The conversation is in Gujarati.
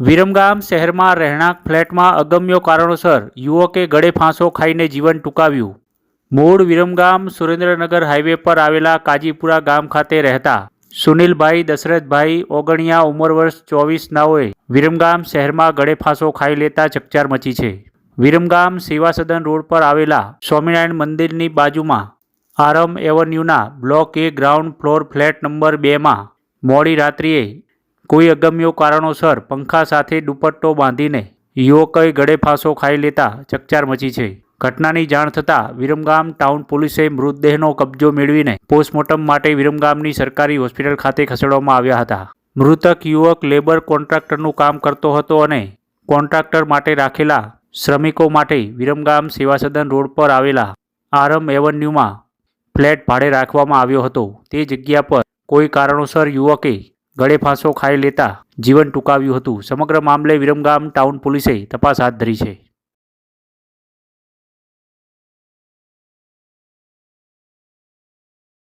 વિરમગામ શહેરમાં રહેણાંક ફ્લેટમાં અગમ્ય કારણોસર યુવકે ગળે ફાંસો ખાઈને જીવન ટૂંકાવ્યું. મૂળ વિરમગામ સુરેન્દ્રનગર હાઈવે પર આવેલા કાજીપુરા ગામ ખાતે રહેતા સુનિલભાઈ દશરથભાઈ ઓગણિયા ઉંમર વર્ષ ચોવીસ નાઓએ વિરમગામ શહેરમાં ગળે ફાંસો ખાઈ લેતા ચકચાર મચી છે. વિરમગામ સેવાસદન રોડ પર આવેલા સ્વામિનારાયણ મંદિરની બાજુમાં આરમ એવન્યુના block A ground floor flat number બેમાં મોડી રાત્રિએ કોઈ અગમ્ય કારણોસર પંખા સાથે દુપટ્ટો બાંધીને યુવકોએ ગળે ફાંસો ખાઈ લેતા ચકચાર મચી છે. ઘટનાની જાણ થતાં વિરમગામ ટાઉન પોલીસે મૃતદેહનો કબજો મેળવીને પોસ્ટમોર્ટમ માટે વિરમગામની સરકારી હોસ્પિટલ ખાતે ખસેડવામાં આવ્યા હતા. મૃતક યુવક લેબર કોન્ટ્રાક્ટરનું કામ કરતો હતો અને કોન્ટ્રાક્ટર માટે રાખેલા શ્રમિકો માટે વિરમગામ સેવા સદન રોડ પર આવેલા આરમ એવન્યુમાં ફ્લેટ ભાડે રાખવામાં આવ્યો હતો. તે જગ્યા પર કોઈ કારણોસર યુવકે ગળે ફાંસો ખાઈ લેતા જીવન ટૂંકાવ્યું હતું. સમગ્ર મામલે વિરમગામ ટાઉન પોલીસે તપાસ હાથ ધરી છે.